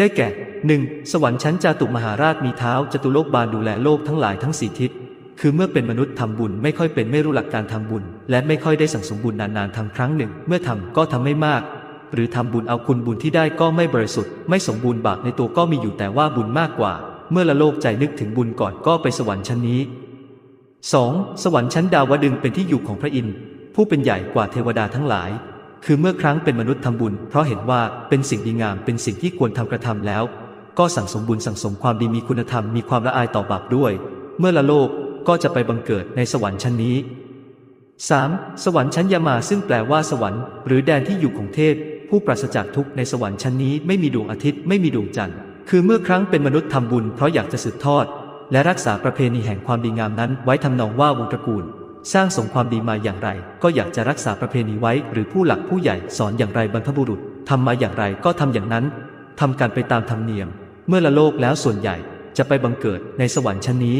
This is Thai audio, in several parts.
ได้แก่หนึ่งสวรรค์ชั้นจาตุมหาราชมีเท้าจตุโลกบาลดูแลโลกทั้งหลายทั้งสี่ทิศ คือเมื่อเป็นมนุษย์ทำบุญไม่ค่อยเป็นไม่รู้หลักการทำบุญ และไม่ค่อยได้สั่งสมบุญนานๆทำครั้งหนึ่ง เมื่อทำก็ทำไม่มาก หรือทำบุญเอาคุณบุญที่ได้ก็ไม่บริสุทธิ์ ไม่สมบูรณ์บาปในตัวก็มีอยู่แต่ว่าบุญมากกว่า เมื่อละโลกใจนึกถึงบุญก่อนก็ไปสวรรค์ชั้นนี้ 2. สวรรค์ชั้นดาวดึงเป็นที่อยู่ของพระอินทร์ผู้เป็นใหญ่กว่าเทวดาทั้งหลาย คือเมื่อครั้งเป็นมนุษย์ทำบุญ เพราะเห็นว่าเป็นสิ่งดีงามเป็นสิ่งที่ควรทำกระทำแล้ว ก็สั่งสมบุญสั่งสมความดีมีคุณธรรมมีความละอายต่อบาปด้วย เมื่อละโลกก็จะไปบังเกิดในสวรรค์ชั้นนี้ 3. สวรรค์ชั้นยามาซึ่งแปลว่าสวรรค์ หรือแดนที่อยู่ของเทพ ผู้ปราศจากทุกข์ในสวรรค์ชั้นนี้ไม่มีดวงอาทิตย์ไม่มีดวงจันทร์คือเมื่อครั้งเป็นมนุษย์ทำบุญเพราะอยากจะสืบทอด และรักษาประเพณีแห่งความดีงามนั้นไว้ทำนองว่าวงตระกูล สร้างสมความดีมาอย่างไร ก็อยากจะรักษาประเพณีไว้ หรือผู้หลักผู้ใหญ่สอนอย่างไรบรรพบุรุษทำมาอย่างไรก็ทำอย่างนั้นทำการไปตามธรรมเนียม เมื่อละโลกแล้วส่วนใหญ่จะไปบังเกิดในสวรรค์ชั้นนี้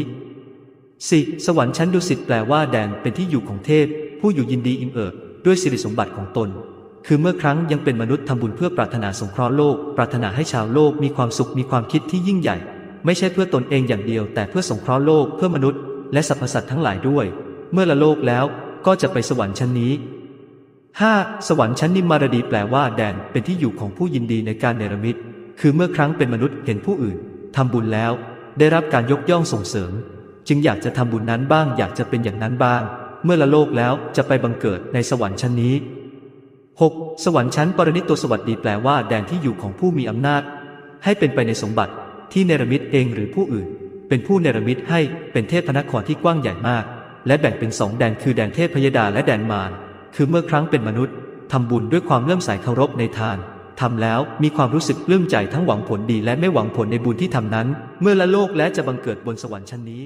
4. สวรรค์ชั้นดุสิตแปลว่าแดนเป็นที่อยู่ของเทพ ผู้อยู่ยินดีอิ่มเอิบด้วยสิริสมบัติของตน คือเมื่อครั้งยังเป็นมนุษย์ทำบุญเพื่อปรารถนาสงเคราะห์โลก ปรารถนาให้ชาวโลกมีความสุขมีความคิดที่ยิ่งใหญ่ ไม่ใช่เพื่อตนเองอย่างเดียว แต่เพื่อสงเคราะห์โลกเพื่อมนุษย์ และสรรพสัตว์ทั้งหลายด้วย เมื่อละโลกแล้วก็จะไปสวรรค์ชั้นนี้ 5. สวรรค์ชั้นนิมมารดีแปลว่าแดนเป็นที่อยู่ของผู้ยินดีในการเนรมิต คือเมื่อครั้งเป็นมนุษย์เห็นผู้อื่นทำบุญแล้ว ได้รับการยกย่องส่งเสริม จึงอยากจะทำบุญนั้นบ้าง อยากจะเป็นอย่างนั้นบ้าง เมื่อละโลกแล้วจะไปบังเกิดในสวรรค์ชั้นนี้ 6. สวรรค์ชั้นปรนิตตัวสวัสดีแปลว่าแดนที่อยู่ของผู้มีอำนาจ ให้เป็นไปในสมบัติที่เนรมิตเองหรือผู้อื่น เป็นผู้เนรมิตให้เป็นเทพพนครที่กว้างใหญ่มาก และแบ่งเป็นสองแดนคือแดนเทพพยดาและแดนมาร คือเมื่อครั้งเป็นมนุษย์ทำบุญด้วยความเลื่อมใสเคารพในทานทำแล้วมีความรู้สึกปลื้มใจทั้งหวังผลดีและไม่หวังผลในบุญที่ทำนั้น เมื่อละโลกและจะบังเกิดบนสวรรค์ชั้นนี้